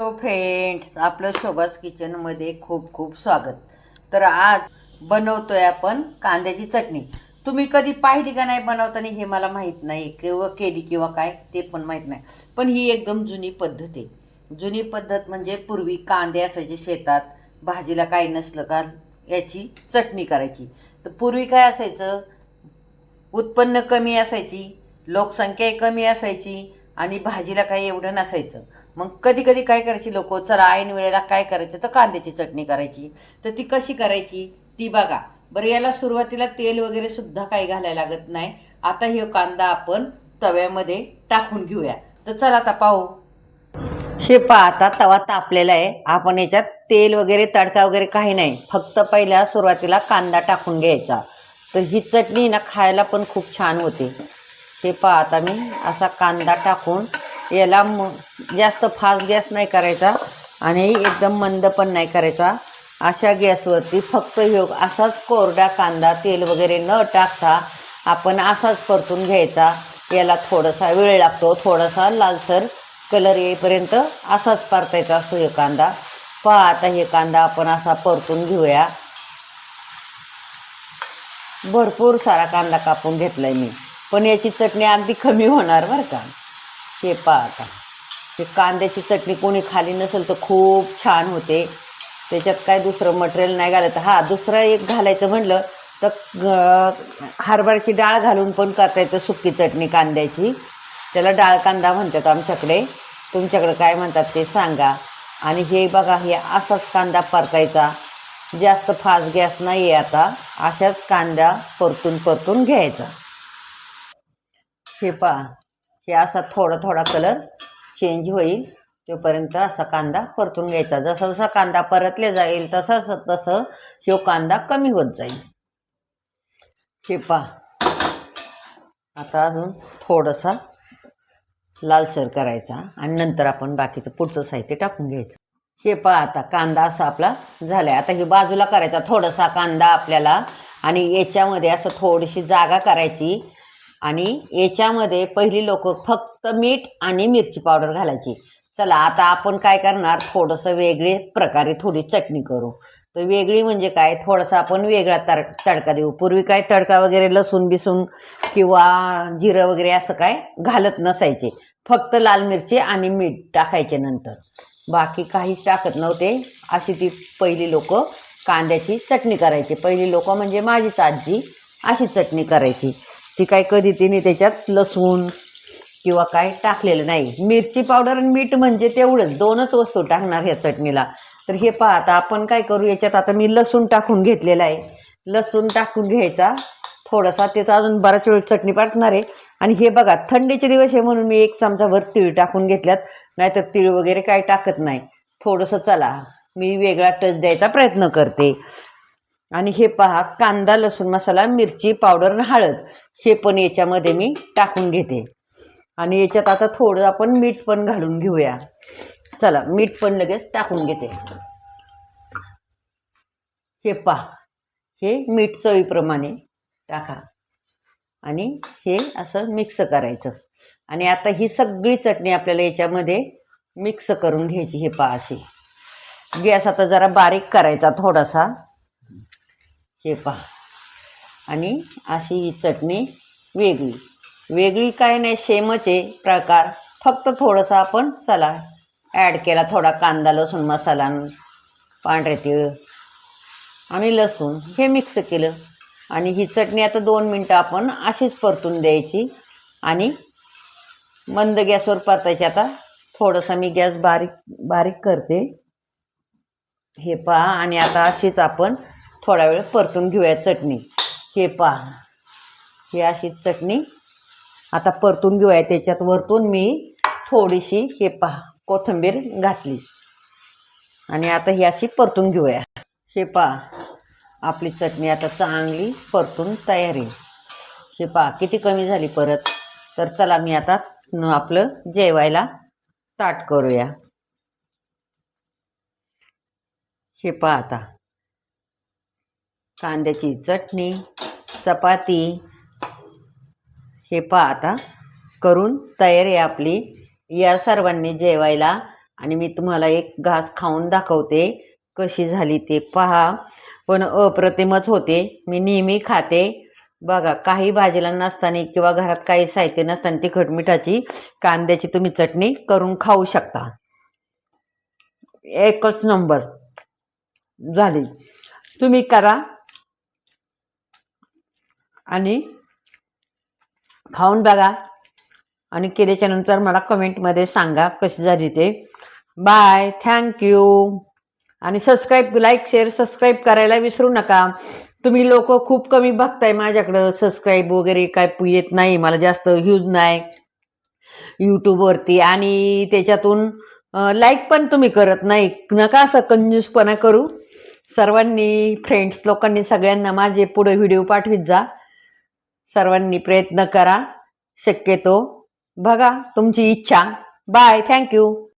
Hello friends आपलं शोभास किचनमध्ये खूप खूप स्वागत. तर आज बनवतोय आपण कांद्याची चटणी. तुम्ही कधी पाहिली का नाही बनवताना? हे मला माहीत नाही. किंवा केली किंवा काय ते पण माहीत नाही. पण ही एकदम जुनी पद्धत आहे. जुनी पद्धत म्हणजे पूर्वी कांदे असायचे शेतात. भाजीला काही नसलं का याची चटणी करायची. तर पूर्वी काय असायचं? उत्पन्न कमी असायची. लोकसंख्याही कमी असायची. आणि भाजीला काही एवढं नसायचं. मग कधी कधी काय करायची लोक चला ऐन वेळेला काय करायचं तर कांद्याची चटणी करायची. तर ती कशी करायची? ती बघा. बरं याला सुरुवातीला तेल वगैरे सुद्धा काही घालायला लागत नाही. आता हे कांदा आपण तव्यामध्ये टाकून घेऊया. तर चला आता पाहू. हे पहा आता तवा तापलेला आहे. आपण याच्यात तेल वगैरे तडका वगैरे काही नाही. फक्त पहिल्या सुरुवातीला कांदा टाकून घ्यायचा. तर ही चटणी ना खायला पण खूप छान होते. हे पहा आता मी असा कांदा टाकून याला म जास्त फास्ट गॅस नाही करायचा आणि एकदम मंद पण नाही करायचा. अशा गॅसवरती फक्त ह्यो असाच कोरडा कांदा तेल वगैरे न टाकता आपण असाच परतून घ्यायचा. याला थोडासा वेळ लागतो थोडासा लालसर कलर येईपर्यंत असाच परतायचा असतो हे कांदा. पहा आता हे कांदा आपण असा परतून घेऊया. भरपूर सारा कांदा कापून घेतलाय मी. पण याची चटणी अगदी कमी होणार बरं का. हे पहा आता. कांद्याची चटणी कोणी खाली नसेल तर खूप छान होते. त्याच्यात काय दुसरं मटेरियल नाही घालायचं हा दुसरं एक घालायचं म्हणलं तर हरभऱ्याची डाळ घालून पण करता येतं सुकी चटणी कांद्याची. त्याला डाळ कांदा म्हणतात आमच्याकडे. तुमच्याकडे काय म्हणतात ते सांगा. आणि हे बघा हे असाच कांदा परतायचा. जास्त फास्ट गॅस नाही आहे आता. अशाच कांदा परतून परतून घ्यायचा. हे पहा. हे असा थोडा थोडा कलर चेंज होईल. तोपर्यंत असा कांदा परतून घ्यायचा. जसा जसा कांदा परतले जाईल तसं तसं ह्यो कांदा कमी होत जाईल. हे पहा. आता अजून थोडासा लालसर करायचा आणि नंतर आपण बाकीचं पुढचं साहित्य टाकून घ्यायचं. हे पहा आता कांदा असा आपला झाला आहे आता हे बाजूला करायचा थोडासा कांदा आपल्याला आणि याच्यामध्ये असं थोडीशी जागा करायची. आणि याच्यामध्ये पहिली लोक फक्त मीठ आणि मिरची पावडर घालायची. चला आता आपण काय करणार? थोडंसं वेगळे प्रकारे थोडी चटणी करू. तर वेगळी म्हणजे काय? थोडासा आपण वेगळा तर तडका देऊ. पूर्वी काय तडका वगैरे लसूण बिसून किंवा जिरं वगैरे असं काय घालत नसायचे. फक्त लाल मिरची आणि मीठ टाकायचे नंतर. बाकी काहीच टाकत नव्हते. अशी ती पहिली लोक कांद्याची चटणी करायची. पहिली लोक म्हणजे माझीच आजी अशी चटणी करायची. ती काय कधी तिने त्याच्यात लसूण किंवा काय टाकलेलं नाही. मिरची पावडर आणि मीठ म्हणजे तेवढंच. दोनच वस्तू टाकणार ह्या चटणीला. तर हे पहा आता आपण काय करू याच्यात आता मी लसूण टाकून घेतलेला आहे. लसूण टाकून घ्यायचा. थोडासा त्याचा अजून बराच वेळ चटणी पाठणार आहे. आणि हे बघा थंडीचे दिवस आहे म्हणून मी एक चमचाभर तीळ टाकून घेतल्यात. नाहीतर तीळ वगैरे काय टाकत नाही. थोडंसं चला मी वेगळा टच द्यायचा प्रयत्न करते. आणि हे पहा कांदा लसूण मसाला मिरची पावडर आणि हळद. हे पण याच्यामध्ये मी टाकून घेते. आणि याच्यात आता थोडं आपण मीठ पण घालून घेऊया. चला मीठ पण लगेच टाकून घेते. हे पहा हे मीठ चवीप्रमाणे टाका. आणि हे असं मिक्स करायचं. आणि आता ही सगळी चटणी आपल्याला याच्यामध्ये मिक्स करून घ्यायची हे पहा अशी. गॅस आता जरा बारीक करायचा थोडासा. हे पहा. आणि अशी ही चटणी वेगळी. वेगळी काय नाही सेमचे आहे प्रकार. फक्त थोडंसं आपण चला ॲड केला थोडा कांदा लसूण मसाला पांढरे तीळ आणि लसूण हे मिक्स केलं. आणि ही चटणी आता दोन मिनटं आपण अशीच परतून द्यायची आणि मंद गॅसवर परतायची. आता थोडंसं मी गॅस बारीक बारीक करते. हे पहा आणि आता अशीच आपण थोडा वेळ परतून घेऊया चटणी. हे पहा. ही अशी चटणी. आता परतून घेऊया. त्याच्यात वरतून मी थोडीशी हे पहा कोथिंबीर घातली. आणि आता ही अशी परतून घेऊया. हे पहा आपली चटणी आता चांगली परतून तयार आहे. हे पहा किती कमी झाली परत? तर चला मी आता आपलं जेवायला ताट करूया. हे पहा आता. कांद्याची चटणी. चपाती. हे पहा आता. करून तयारी आहे आपली. या सर्वांनी जेवायला. आणि मी तुम्हाला एक घास खाऊन दाखवते कशी झाली ते पहा. पण अप्रतिमच होते. मी नेहमी खाते. बघा काही भाजीला नसताना किंवा घरात काही साहित्य नसताना तिखट मिठाची कांद्याची तुम्ही चटणी करून खाऊ शकता. एकच नंबर झाली. तुम्ही करा. आणि खाऊन बघा. आणि केल्याच्यानंतर मला कमेंटमध्ये सांगा कशी झाली ते. बाय थँक्यू आणि सबस्क्राईब लाईक शेअर सबस्क्राईब करायला विसरू नका. तुम्ही लोक खूप कमी बघताय माझ्याकडं. सबस्क्राईब वगैरे काय येत नाही. मला जास्त ह्यूज नाही. यूट्यूबवरती आणि त्याच्यातून लाईक पण तुम्ही करत नाही. नका असं कंजूसपणा करू. सर्वांनी फ्रेंड्स लोकांनी सगळ्यांना माझे पुढे व्हिडिओ पाठवीत जा. सर्वांनी प्रयत्न करा. शक्यतो बघा तुमची इच्छा. Bye thank you